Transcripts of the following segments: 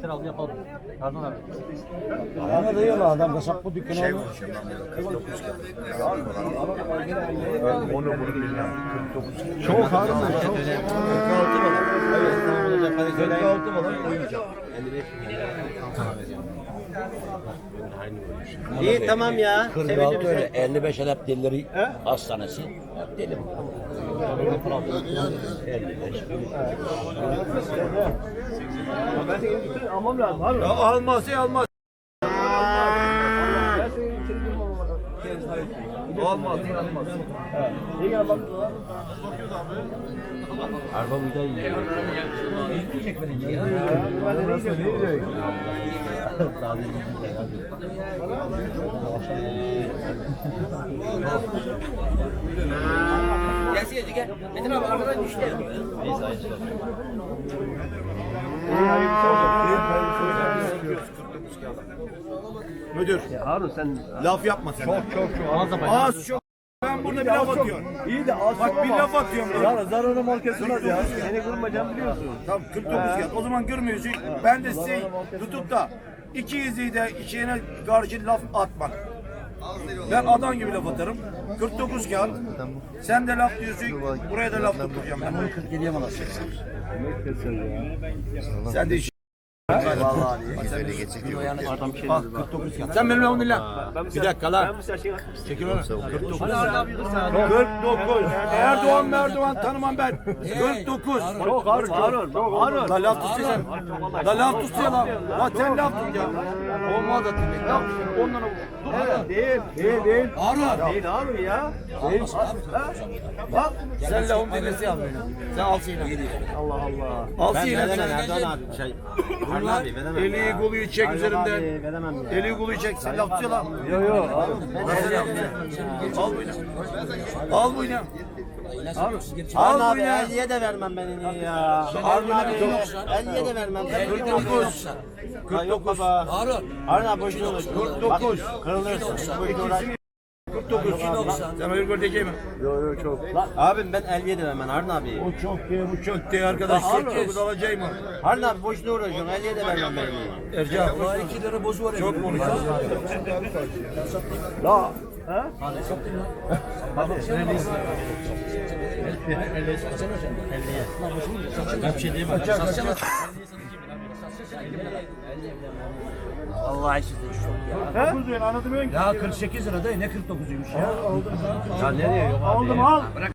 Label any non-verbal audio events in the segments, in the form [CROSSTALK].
Sen al yapalım. Pardon abi. Ayağına dayıyorlar adam kasap bu dükkanı alıyor. Onu bunu bilmem. 49. Çok harika çok. 46 balık. Evet tamam olacak. Hadi söyle. 46 balık koyacağım. 55 İyi tamam ya. 46 öyle 55 Arap delileri hastanesi. Deli bu. 55. Almam lazım abi. Ya almaz ya almaz. Olmaz, olmaz. İyi gel bak. Araba buğday yiyor. Ben de ne diyorum? Müdür. Harun sen Laf yapma sen. Çok çok çok. Az çok. Ben burada bir laf atıyorum. iyi de az Bak bir laf atıyorum. Ya zararı mal kesmez ya. Seni kırmayacağım biliyorsun. Tamam 49 kağıt. O zaman görmüyorsun. Ben de size tutup da iki izliyi de içine karşı laf atmak. Ben adam gibi laf atarım. 49 kağıt. Sen de laf diyorsun. Buraya da laf tutacağım ben. 47'ye mi? Sen de iş. Adam şey Bak 49 kağıt. Sen benimle onu dinle. Bir dakika lan. Çekil onu. 49. 49. Erdoğan Merdoğan tanımam ben. 49. Çok Harun. Çok Harun. La laf tut sen. La laf tut ya lan. La sen laf tut ya. Olmaz da demek. Laf ondan dur. Evet, değil, değil, değil. Harun. Değil Harun ya. Değil. Bak. Sen lafın birisi yap. Sen al şeyle. Allah Allah. Al Ben şeyle. veremem Erdoğan abi. Şey. Veremem. Eli koluyu çek üzerinden. Eli koluyu çek. Sen laf tutuyor lan. Yok yok Harun. Nasıl laf Al bunu. Al bunu. Al abi bunu. 50'ye de vermem ben ini ya. Harun abi 50'ye de vermem. 49. Ha, Yok baba. Harun. Harun abi boşuna uğraş. 49. Kırılırsın. Boşuna uğraş. 49. Sen hayır gördeki mi? Yok yok çok. Abim ben 50'ye de vermem Harun abi. O çok diye bu çok diye arkadaş. 49 alacağım mı? Harun abi boşuna uğraşıyorsun. 50'ye de vermem ben ini. Ercan. 2 lira bozu var. Çok mu? La. Ha? Allah aşkına çok ya. 9 lira anladın mı? Ya 48 lira değil ne 49'uymuş ya. Ya nereye yok abi? Aldım al. Bırak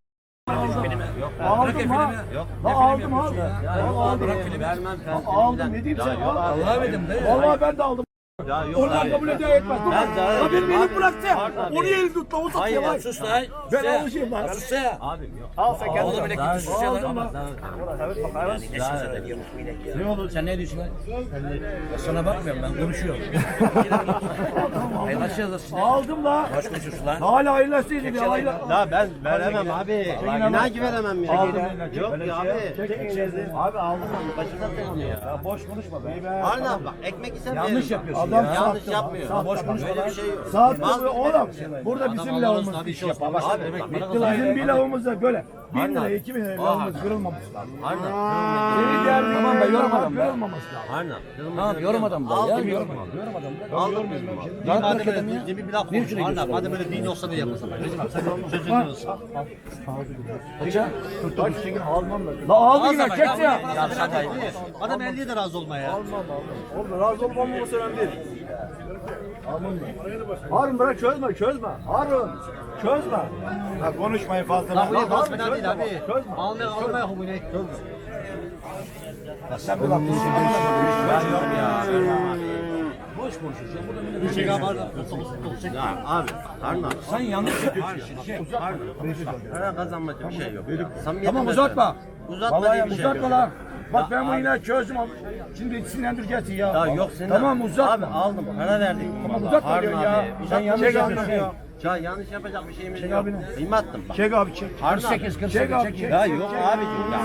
filmi. Yok. Aldım al. Yok. La aldım al. Ya yok abi vermem ben. Aldım ne diyeyim sen? al. Allah'a verdim de. Vallahi ben de aldım. Ya yok Onlar abi. kabul ediyor etmez. Dur. Ben zarar Ya abi. bıraktı. Abi. Onu elini tut la o Hayır ya lan. sus lan. Ben alışayım lan. Sus ya. Abim yok. Al sen kendin. Oğlum bile gitti sus ya lan. lan. Bak. Ne oldu sen ne diyorsun lan? Sana bakmıyorum ben konuşuyorum. Hayır nasıl yazırsın? Aldım la. Baş konuşuyorsun lan. Hala hayırlısıydı ya. Hayırlı. La ben veremem abi. İnan ki veremem ya. Aldım. Yok ya abi. Abi aldım. Başından sen onu ya. Ya boş konuşma be. Abi bak ekmek isem Yanlış yapıyorsun Adam ya. Yanlış yapmıyor. Sattı. Boş konuşma. Böyle bir şey yok. Gibi oğlum. Burada bizim lavımız bak bana Bizim bir lavımız da böyle. Bin Aynen. lira, iki bin lira lavımız kırılmamış lazım. Abi. Senin derdin Tamam be, yorum adam be. Kırılmaması lazım. Abi. Tamam yorum adam da ya. Aldım Yorum yorum. adam. Yorum adam da. Aldım. Lan Madem bırak adam böyle ya. demin bir Harun abi gidiyorsun? madem böyle din olsa da yapmasın. Recep abi sen sözünü diyorsun. Kaça? Kaç çekin almam lazım. La aldı yine çek ya. Ya şaka değil. Adam 50'ye de razı olma ya. Oğlum razı olmam mı önemli değil. Almam da. Harun bırak çözme çözme. Harun çözme. Ha, konuşmayın fazla. Bak bu lan. yapmaz fena değil abi. Çözme. Almaya almaya humine. Sen bir bak. Ben yok ya. Boş konuşuyorsun. Burada Bir şey var. Ya abi abi. Sen yanlış yapıyorsun. Şey. Harun. Para kazanmaca bir şey yok. Tamam uzatma. Uzatma Vallahi bir şey uzatma lan. Bak ben Ya bunu yine çözdüm. ama Şimdi sinirlendireceksin ya. Ya yok senin. Tamam uzatma. Abi aldım. Para verdik. Tamam uzatma diyorsun ya. Uzatma. Sen yanlış Çek yapıyorsun. Ya. Ya yanlış yapacak bir şeyimiz Çek yok. abine. Kıyma attım bak. Çek abi çek. Harun abi. 48 48 Çek abi çek. çek. Ya yok abicim ya.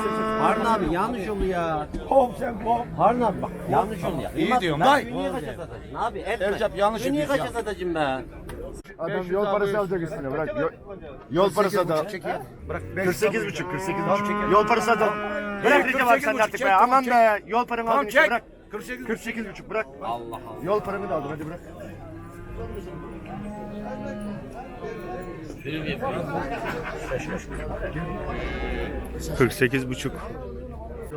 Harun abi yanlış oluyor ya. Hop sen hop. Harun abi bak yanlış oluyor. İyi Kıyma- diyorum, dayı. Dünya kaça satacaksın abi etme. Ercep, yanlış yapıyorsun kaça satacaksın be. Adam yol parası alacak üstüne bırak. Yol, yol parası da. Bırak 48 buçuk, 48 buçuk. Yol parası da. Bırak Recep abi sen artık be. Aman be. Yol paranı Tamam aldın işte çek. bırak. 48 48 buçuk bırak. Allah Allah. Yol paramı da aldım hadi bırak.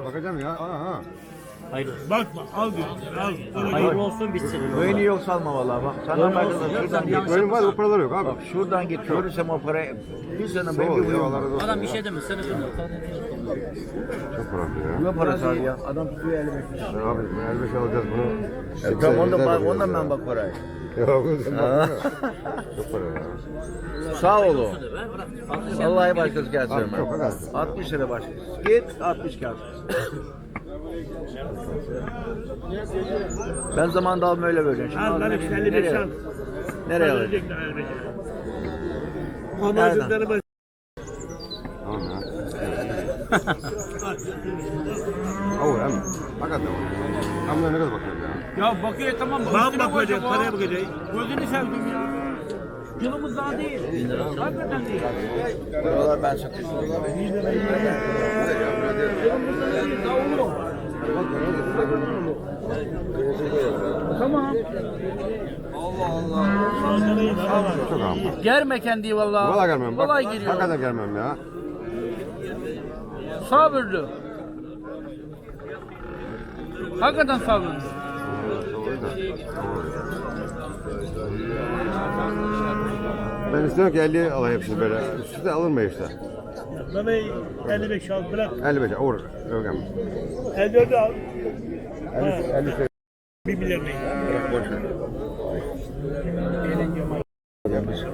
Bakacağım ya. Aha. Bakma al diyor. Al. Hayırlı olsun bitsin. Öğünü yok salma vallahi bak. Sana haber şuradan git. Benim var o paralar yok abi. Bak şuradan git. Görürsem o parayı. Bir sene ben bir olsun. Adam bir şey demez. Bilmiyor. Çok para ya. Ne parası abi ya? Adam tutuyor elime. Ya Abi 55 alacağız bunu. E, tamam ondan, ondan ben bak parayı. Yok. Çok para ya. Sağ ol o. Vallahi başkası gelsin Abi, hemen. çok önemli. 60 lira başkası. Git 60 kağıt. ben zamanında alma öyle vereceğim. Şimdi Al lan işte 55 nereye? al. Nereye alacağım? Verecekler 55. Nereden? Amacıkları bak. Tamam ya. Olur hem. Hakikaten. Ama ne kadar bakıyoruz ya. Ya bakıyor tamam. Bana bakacak, paraya bakacak. Gözünü sevdim ya. Yılımız daha değil. Hakikaten değil. Buralar ben satıyorum. Tamam. Çok ama. Germe kendi vallahi. Valla gelmem. Bak, Vallahi giriyor. Hakikaten gelmem ya. Sabırlı. Hakikaten sabırlı. Ben istiyorum ki 50 alayım hepsini böyle. Üstü de alınmıyor işte. Bana 55 al bırak. 55 olur. Öyle 54 al. 50 50 Bir milyar değil.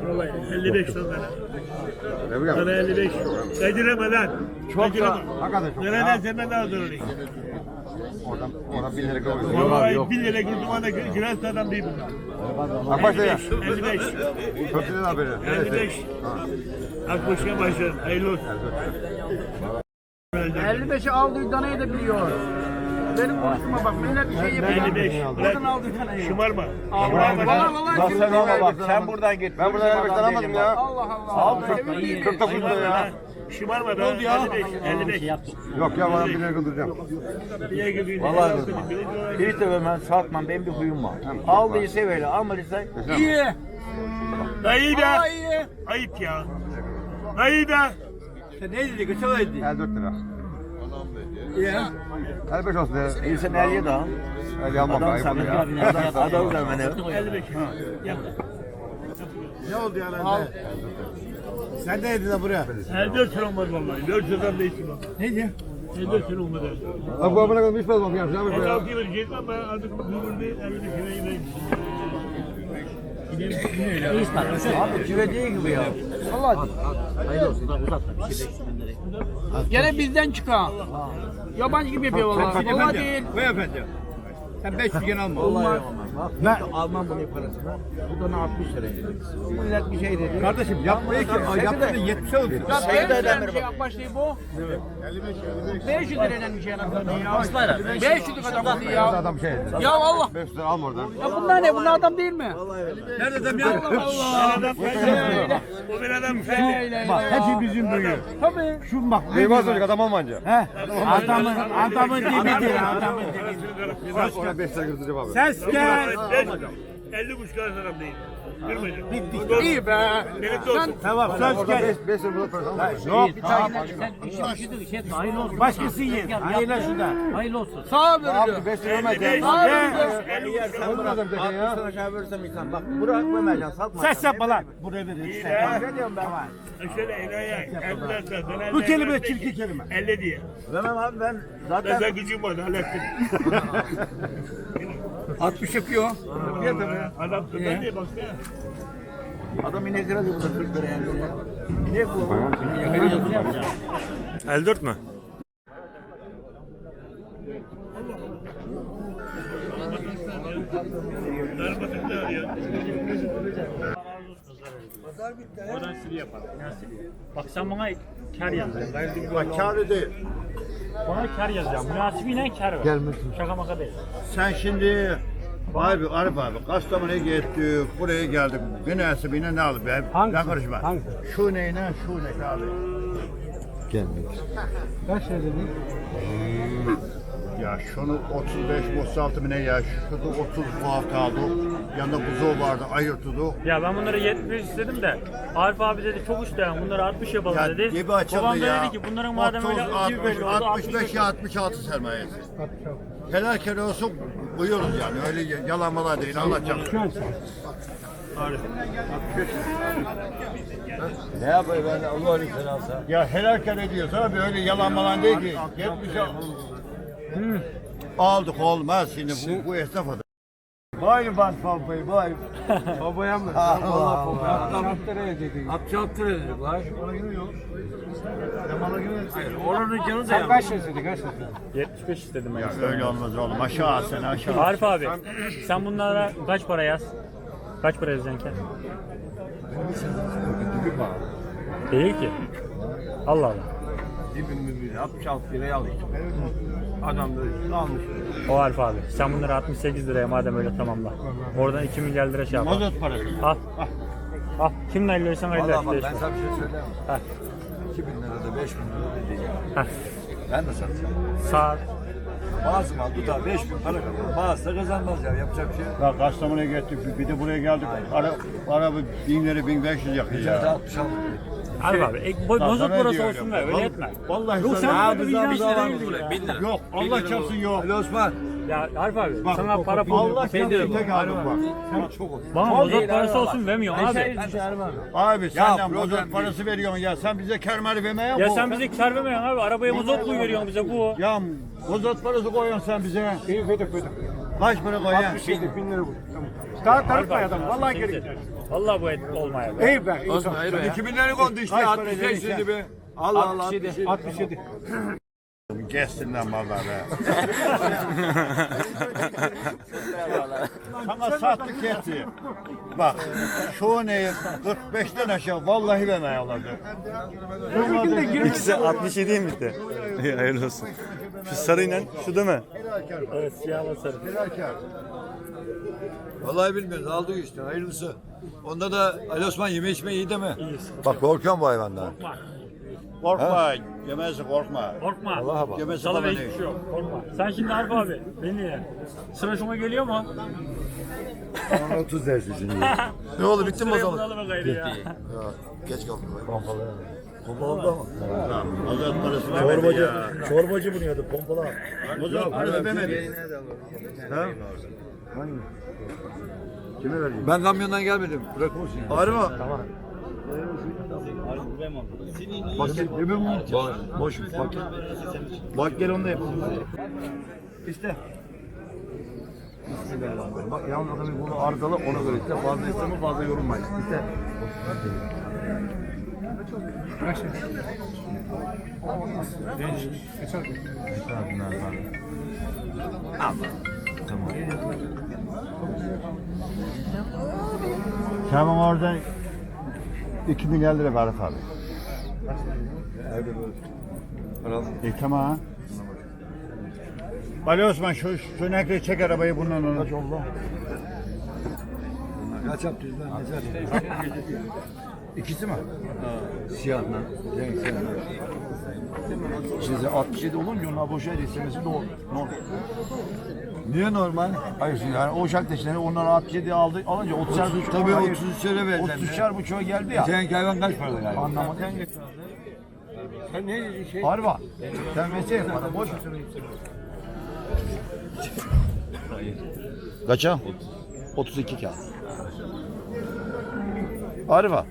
Vallahi 55 lira. Ne bileyim. Bana 55. Kaçırama lan. Çok da hakikaten çok. Nereden aldım orayı. Oradan oradan 1000 lira koyuyor. Vallahi 1 lira güldüm ana girerse adam değil bunlar. Bak başla ya. 55. Çok güzel haberi. 55. Akbaşı'ya başlar. Hayırlı olsun. 55'i aldığı danayı da biliyor. Benim konuşma bak millet bir şey yapıyor. 55. Buradan aldığı danayı. Şımarma. Vallahi vallahi Sen ama bak sen buradan git. Ben buradan 55 alamadım ya. Allah Allah. 49 lira ya. Şımarma be. 55. 55. Yok ya bana 1000 lira kıldıracağım. Vallahi. Hiç de ben satmam. Benim bir huyum var. Aldıysa böyle, almadıysa İyi. Dayı be. Ayıp ya. Dayı be. ne dedi? Kaça ödedi? 54 lira. İyi. 55 olsun ya. İyi sen 50'ye de al. 50 almak Adam ayıp sana ya. [LAUGHS] adam, adam da bana. 55. Yap. Al. Sen de yedin buraya. 54 lira olmaz vallahi. 4 liradan değilsin. Ne diyor? 54 lira olmadı. Bak bu abone kalmış ben bakıyorum. Sen bak ya. 56 vereceğiz ama artık bu burada 55 lirayı verin. Abi küve değil gibi ya. Gene bizden çıkan. Yabancı gibi yapıyor vallahi. Vallahi değil. Beyefendi. Sen 500 gen alma. Olmaz. Ben almam bunun parasını. Bu da ne 60 lira. Bu millet bir şey dedi. Kardeşim yapmayı ki. Yaptı da 70 olsun. Ya ödemir bir şey bak. yapmış değil bu. 500 liradan bir şey anlatıyor ya. 500 lira adam ya. Adam şey. Ya Allah. 500 lira alma oradan. Ya bunlar ne? Bunlar adam değil mi? Nerede adam ya? Allah Allah. O bir adam fayda. Bak hepsi bizim büyüğü. Tabii. Şu bak. Eyvah çocuk adam olmayınca. Adamın, adamın dibidir. Adamın dibidir. Bak ona 5 lira kırdıracağım abi. Ses gel. 50 buçuk adam değil. Girmeyeceğim. İyi be. Birlikte olsun. Tamam söz gel. 5 lira burada parası alma. Yok. Hayırlı Başkası yiyin. Hayırlı şurada. Hayırlı olsun. Sağ ol Abi 5 lira vermez ya. 55. Sağ ol. 50 buçuk Sen adam tekrar ya. Sana aşağı verirsem insan. Bak bırak vermeyeceksin. Satma. Ses yapma lan. Buraya verin. Ne diyorum ben? Şöyle enayi. Bu kelime çirkin kelime. 50 diye. Vermem abi ben Ben zaten sen gücüm var hallettim. [LAUGHS] 60 yapıyor. Adam ben diye baksana. Adam inek lira diyor burada 40 lira yani. İnek bu. 54 mü? Ne arıyor? Oradan sili yapalım. Bak sen bana kar yazacaksın. Bak kârı değil. Bana kar yazacaksın. Münasibiyle kar var. Gelmesin. Şaka maka değil. Sen şimdi abi Arif abi Kastamonu'ya gittik, buraya geldik. Münasebine ne aldı be? Ben karışma. Şu neyine, şu ne abi? Ya şunu 35 36 mı ne ya? Şurada 30 fuar kaldı. Yanında buzu vardı, ayırtıdı. Ya ben bunları 70 istedim de Arif abi dedi çok isteyen bunları 60 yapalım Ya dedi. gibi açıldı Babam da ya. dedi ki bunların madem 30, öyle 60, gibi belli oldu 65 ya 66 sermayesi. Helal kere olsun buyuruz yani. Öyle yalanmalar değil anlatacağım. Ne yapayım ben Allah'ın izniyle alsa. Ya helal kere diyoruz abi öyle yalanmalar değil ki. 70 Hı. Aldık olmaz şimdi bu, bu esnaf adam. Vay ben pompayı vay. [LAUGHS] Pompaya mı? Valla pompaya. Apçalttıra yedik. Apçalttıra yedik lan. Oranın canı da ya. Kaç lirasıydı kaç lirasıydı? 75 istedim ben. Ya öyle olmaz oğlum aşağı sen aşağı. Arif abi sen bunlara kaç para yaz? Kaç para yazacaksın ki? Değil ki. Allah Allah. Dibim bir 66 liraya alıyor. Adam da almış. O Arif abi. Sen bunları 68 liraya madem öyle tamamla. Oradan 2 milyar lira şey yap. al. Mazot parası. Al. Al. Kimle ayrılıyorsan ayrıl. Valla bak ben sana bir şey söyleyeyim. Ha. 2000 lirada 5000 lirada diyeceğim. Ha. Ben de satacağım. Saat. Bazı mal tutar 5000 para kazanır. Bazı da kazanmaz ya. Yapacak bir şey yok. Ya Kastamonu'ya gittik bir de buraya geldik. Ara, araba bin lira 1500 yakıyor ya. 60 aldım. Arif abi. Ek, bo- bozuk diyor olsun ya. ver. Öyle etme. Vallahi Yok sen böyle bir vicdan değildin ya. Yok Allah çarpsın yok. Ali Osman. Ya Arif abi Bak, sana para Allah şey çarpsın diyorum. tek aldım bak. Bana bozuk parası olsun vermiyorsun abi. Abi senden değil. parası veriyorsun ya. Sen bize kermeri vermeye Ya bu. sen bize kar vermiyorsun abi. Arabaya mazot koy veriyorsun bize bu. Ya mazot parası koyuyorsun sen bize. İyi koyduk koyduk. Kaç para koyuyorsun? 67 bin lira bu. Daha tarık adam. Vallahi geri Vallahi bu et olmaya be. İyi be. Hayır be. 2000 lira kondu işte. 65 dedi be. Allah Allah. 67. 67. Kestin lan be. [LAUGHS] Sana sattık etti. Bak şu neyi 45'ten aşağı vallahi vermeye olacak. İkisi 67 mi bitti? İyi hayırlı olsun. Şu sarıyla şu değil mi? Evet siyahla sarı. Vallahi bilmiyoruz. Aldık işte. Hayırlısı. Onda da Ali Osman yeme içme iyi deme. Bak korkuyorum bu hayvandan. Korkma. Yemezsin korkma. Korkma. Allah'a bak. Yemezsin Sana bana hiçbir şey yok. Korkma. Sen şimdi Arif abi. Beni ye. Sıra şuna geliyor mu? 30 dersin şimdi. ne oldu bitti mi o Sıraya zaman? bulalım gayrı ya. Geç kalktım. Pompalı. Pompalı ama. Mazot parası vermedi ya. Çorbacı bunu yadı pompalı. Mazot parası vermedi. Kime vereceğim? Ben kamyondan gelmedim. Bırak olsun. Ağrı mı? Tamam. Bak gel, yemin mi? Boş, bak gel. Bak gel onu da yapalım. İşte. Bismillahirrahmanirrahim. Bak yalnız adamın bunu arızalı ona göre işte fazla isteme fazla yorulmayın. İşte. Sen bana oradan 2000 lira ver abi. E tamam. Ali Osman şu, şu nekreyi çek arabayı bundan onu. Kaç oldu? Kaç yaptınız lan? İkisi mi? Siyahla. Renk siyahla. Şimdi 67 olunca onlar boşa istemesi doğru. Normal. Niye normal? Hayır şimdi yani o uşak deşleri onlar 67 aldı alınca 30'er buçuk. Tabii 33 lira verdiler. 33'er buçuğa geldi ya. Senin hayvan kaç parada yani? Anlamadım. Sen ne dedin şey? Harba. Sen mesele bana boş. Kaça? 32 kağıt. Harba.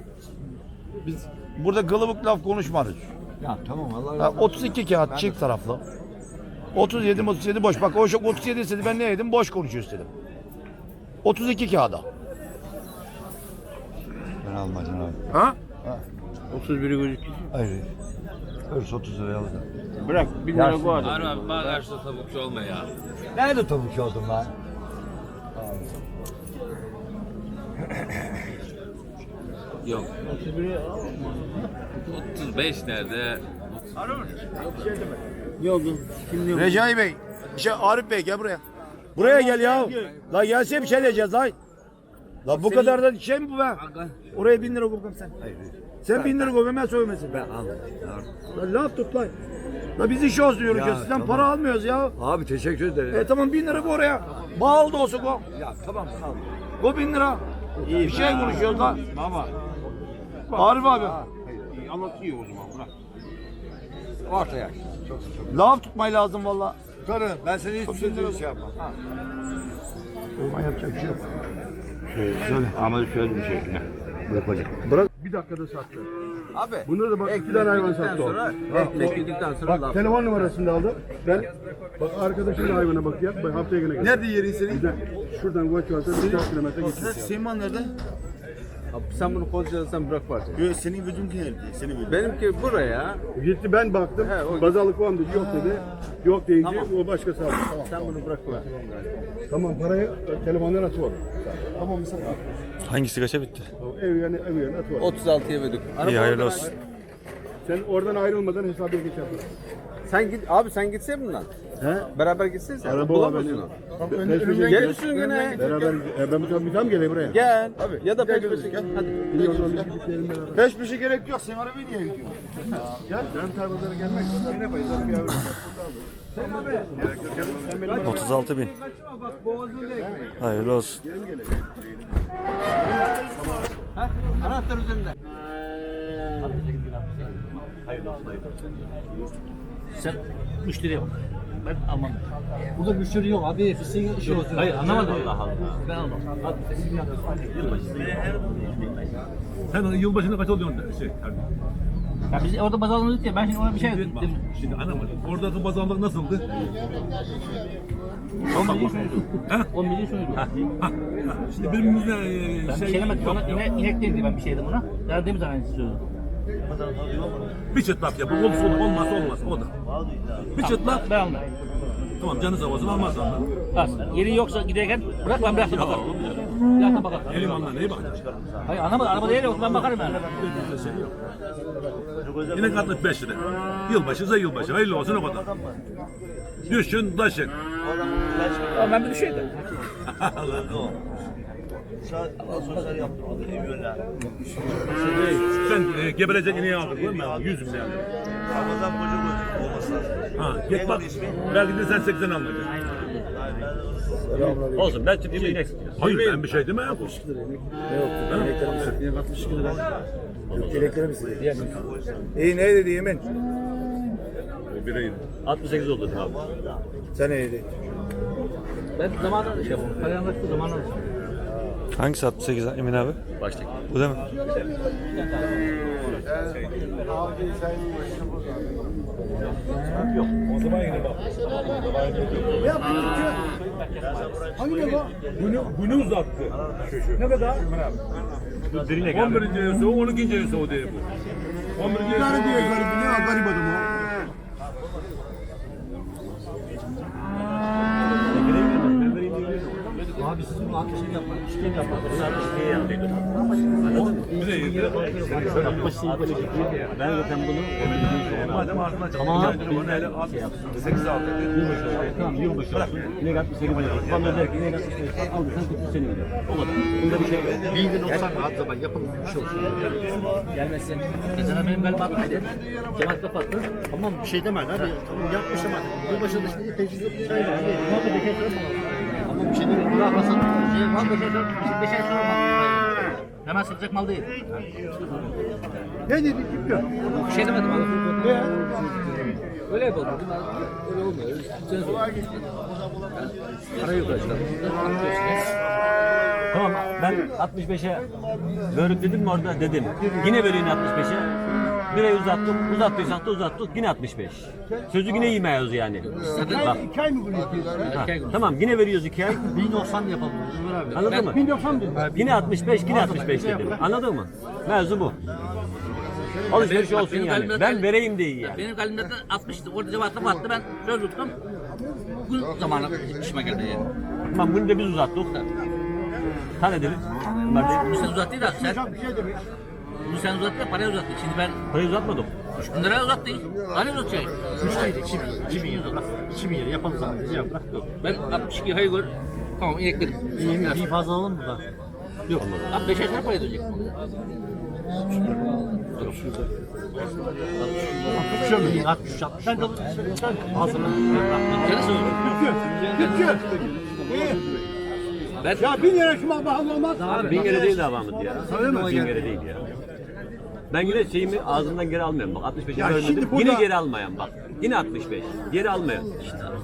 Biz burada kılıbık laf konuşmadık. Ya tamam Allah Ha, 32 kağıt çift taraflı. 37 37 boş. Bak o çok 37 istedi ben ne yedim? Boş konuşuyor istedim. 32 kağıda. Ben almadım abi. Ha? 31'i gözüküyor. Hayır. Örs 30 liraya alacağım. Bırak 1000 lira bu adam. Abi bana karşıda tavukçu olma ya. Nerede tavukçu oldum lan? Yok. 35 nerede? Recai Bey. Şey Arif Bey gel buraya. Buraya gel ya. La gelse bir şey diyeceğiz lan. La bu kadar da şey mi bu be? Oraya bin lira koyalım sen. Sen bin lira koy ben söylemesin. Ben al. Lan laf tut lan. La biz iş olsun diyoruz ya. Sizden tamam. para almıyoruz ya. Abi teşekkür ederim. E tamam bin lira bu oraya. Bağlı da olsun o. Ya tamam tamam. Bu bin lira. bir şey konuşuyoruz lan. Baba. Arif abi. Anlatıyor o zaman bırak. Ortaya. Laf tutmayı lazım valla. Karı ben seni hiçbir şey şey yapmam. Olma yapacak bir şey yok. Ama şöyle bir şey. Bir dakikada sattı. Abi. Bunları da bak iki tane hayvan sattı o. Ekledikten sonra Bak telefon numarasını da aldım. Ben bak arkadaşımın hayvana bakıyor. Bak haftaya gene gel. Nerede yerin senin? Şuradan koç varsa bir dört kilometre geçiyor. Seyman Sen bunu konuşacaksan bırak var. Yok senin vücudun nerede? Senin vücudun. Benimki buraya. Gitti ben baktım. Bazalık var mı dedi. Yok dedi. Yok deyince o başkası aldı. Tamam. Sen bunu bırak var. Tamam parayı telefondan atı var. Tamam mı sen? Hangisi kaça bitti? O Ev yani ev yani atı var. 36'ya verdik. İyi hayırlı olsun. Sen oradan ayrılmadan hesabı geç yapın. Sen git abi sen gitsen bundan. He? Beraber gitsen sen. Araba Bulamazsın benim. onu. Peş peşe Gel üstüne gene. Beraber e, ben bir tane bir tane geleyim buraya. Gel. Ya da peş peşe gel. Hadi. İyi o zaman biz gidip Hadi. Beş şey gerek yok. Sen arabayı niye gidiyorsun? Gel. Ben tarlalara gelmek istiyorum. Ne yapayım? Bir yavrum. 36 bin. Hayırlı olsun. Anahtar üzerinde. Sen müşteriye bak. Ben almam. Burada müşteri yok abi. Fıstığı işi olsun. Hayır anlamadım Allah Allah. Ben almam. Sen yılbaşında kaç oluyorsun da şey. Hani, Ya biz orada baz almadık ya ben şimdi ona bir şey dedim. şimdi anlamadım. Oradaki pazarlık nasıldı? 10 milyon sonucu. 10 milyon sonucu. Ha, ha. Şimdi birbirimizle e, Ben bir şey şey, demedim. Ona inek, inek değildi ben bir şey dedim ona. Verdiğim zaman aynısı sözü. Bir çıtlak yapın. Olursa olur, olmazsa olmaz. O da. Bir çıtlak. Ben almam. Tamam canı zavazını almaz ama. Bas. Yeri yoksa giderken bırak ben bırak da bakarım. Bırak da bakarım. Elim anla neye bak. Hayır anlamadım. Araba değil yok ben bakarım yani. Yine katlık 5 lira. Yılbaşıza yılbaşı. Hayırlı olsun o kadar. Düşün taşın. Ben bir düşeydim. [LAUGHS] Sen e, geberecek ineği aldın değil mi? 100 milyon. Ramazan koca koca olması lazım. Ha, git bak. Belki de sen 80 almayacaksın. Olsun ben çıkayım inek Hayır ben bir şey demem. İyi ne dedi yemin? O bireydi. 68 oldu abi. Sen ne dedi? Ben zamanında şey yapıyorum. Parayı anlaştı zamanında. Hangisi 68 Emin abi? Baştaki. Bu değil mi? Bunu, bunu uzattı. Ne kadar? Birine 11. yasa o, 12. yasa o diye bu. 11. yasa Ne diyor garip ne garip adam o. Abi siz bunu altı şey yapmayın. İşlem yapmayın. Ben zaten bunu Madem çıktı. Tamam. Hele at. 8 aldı. Tamam yılbaşı. İnek 68 milyon. Bana der ki inek 68 milyon. Aldı sen tutun seni gidiyor. O kadar. Bunda bir şey yok. Bir gün olsan rahat zaman yapın bir şey olsun. Gelmezsen. Mesela benim kalbim atmaydı. Cemaat kapattı. Tamam bir şey deme abi. Tamam yapmışım hadi. Yılbaşı dışında tecrübe bir şey bekar Ama bir şey. Şey var bekar sonra. Beş ay sonra mal. Hemen satacak mal değil. Ne dedi kim Bir şey demedim abi. Öyle yapalım. Öyle olmuyor. Sen sor. Para yok işte. Tamam ben 65'e bölüp dedim mi orada dedim. Yine bölüyün 65'e. Bir ay uzattım, uzattıysak da uzattık yine 65. Sözü yine yemeyiz yani. Bak. İki ay mı bunu yapıyorsun? Ha, tamam yine veriyoruz 2 ay. 1090 yapalım. Ömer abi. Anladın mı? 1090 diyor. Yine 65, yine 65 dedim. Anladın mı? Mevzu bu. Alışveriş olsun yani. Ben vereyim de iyi yani. Benim kalbimde de 60'tı. Orada cevapta battı. Ben söz tuttum. Bu zamanı işime geldi yani. Tamam bunu da biz uzattık. Tan edelim. Bunlar değil. Bu sen uzattı da sen. Bu sen uzattı da parayı uzattı. Şimdi ben Parayı uzatmadım. 3 bin liraya uzattı. Hani uzatacak? 3 ay 2000. 2000 lira. 2000 lira yapalım. Biz yap. Bırak. Yok. Ben 62 hayır gör. Tamam ineklerim. Bir fazla alalım mı da? Yok. Abi 5 ay sonra para ödeyecek. Ben de ağzını Ya bin lira şu pahalı olmaz. Bin kere değil davamız ya. Bin kere değil ya. Ben yine şeyimi ağzından geri almıyorum bak 65'e Ya şimdi burada- Yine geri almayan bak. Yine 65. Geri almayan.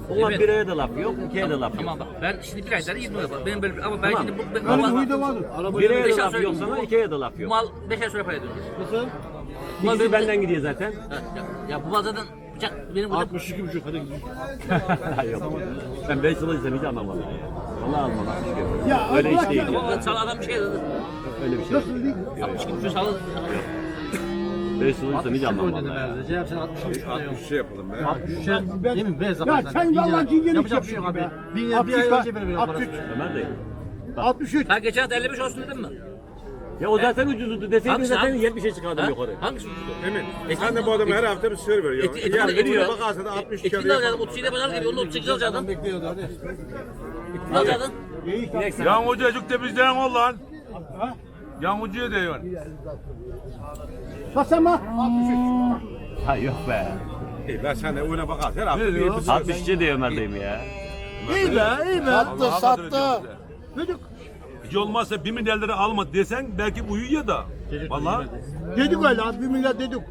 Ulan Evet. bireye de laf yok, ikiye de laf yok. Tamam bak ben şimdi bir ayda 20 lira benim böyle ama ben Tamam. şimdi bu ben, Öyle bir ama, huy da vardır. Bireye de laf ay yok sonra- sana, ikiye de laf bu yok. mal 5 ay sonra para ediyoruz. Nasıl? İkisi benden gidiyor zaten. Ya, ya bu mal zaten bıçak benim burada 62 buçuk hadi gidelim. [LAUGHS] yok. Ben 5 yıl izlemeyeceğim ama vallahi. ya. Vallahi almam 62. Ya Öyle iş değil. ya. ya. Sana adam bir şey dedi. Öyle bir şey. yok. Nasıl değil? 62 buçuk sağlık. 5 yıl izlemeyeceğim ama vallahi. ya. Cevap sen 63 Bir şey yapalım be. 63 değil mi? Bez Ya sen vallahi cingelik Yapacak bir şey yok abi. Bin lira bir ay önce veriyorum 63, parasını. Ömer Bey. 63. Ha geçen hafta 55 olsun dedim mi? Ya o zaten ucuzdu deseydin Hangisi, zaten hangisi? 70'e çıkardım Ha? yukarı. Hangisi ucuzdu? Emin. Sen de bu adama her hafta bir sır veriyor. Eti, eti, Yani veriyor. eti, Bakarsa da 60 eti, kere eti alacaktın, 37 pazar geliyor, onu 38 alacaktın. Bekliyordu hadi. Ne alacaktın? Yan hocacık temizleyen ol lan. Yan hocaya diyor. Basama 63. Ha yok be. İyi ben sen de oyuna bakarsın. Hafta bir yedi 63'e de Ömer ya. İyi be iyi be. Sattı sattı. Hiç olmazsa bir milyar lira alma desen belki uyuyor da. Vallahi Dedik öyle abi bir milyar dedik.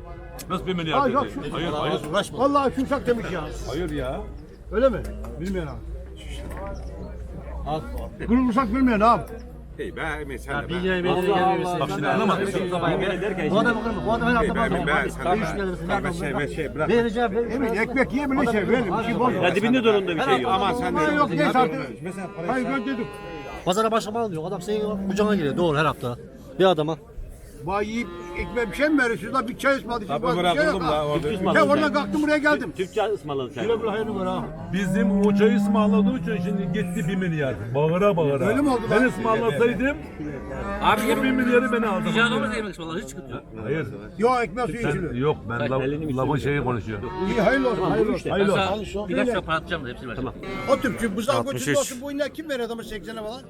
nasıl bir milyar dedi? yok, şu- Hayır hayır. Vallahi şumşak demiş ya. Hayır ya. Öyle mi? Bilmiyorum abi. Kurulursak bilmiyorum abi. İyi ben Emin sen de ben. liraya bir liraya Bak şimdi anlamadım. Bu adam bu adam her hafta Ben bana ben versin, ben. Ben şey ben şey bırak. Vereceğim. Emin ekmek yiyebilir şey verelim. Bir şey boş. Ya dibinde dur onda bir şey yok. Ama sen de yok neyse artık. Hayır ben dedim. Pazara başlama alıyor. Adam senin kucağına geliyor. Doğru her hafta. Bir adama. Vay yiyip ekmeğe bir şey mi veriyorsunuz lan bir çay ısmarladık. Tabii Bir şey yok bırakıldım da orada. Ya oradan kalktım buraya geldim. Türkçe ısmarladı sen. Güle güle hayırlı var ha. Bizim o çayı ısmarladığı için şimdi gitti bir milyar. Bağıra bağıra. Öyle mi oldu Ben lan? ısmarlasaydım Abi bir milyarı ben aldım. Ticaret olmaz yemek vallahi hiç sıkıntı yok. Hayır. Yok ekmek suyu Sen, içilir. yok ben Bak, laf, elini mi lafın sürüyor? şeyi konuşuyor. İyi hayırlı olsun. Hayırlı olsun. Ben Hayırlı olsun. sana bir laf para atacağım da hepsini vereceğim. O tüpçü bu zangurtçu 63. olsun bu iner kim verir adamı 80'e falan?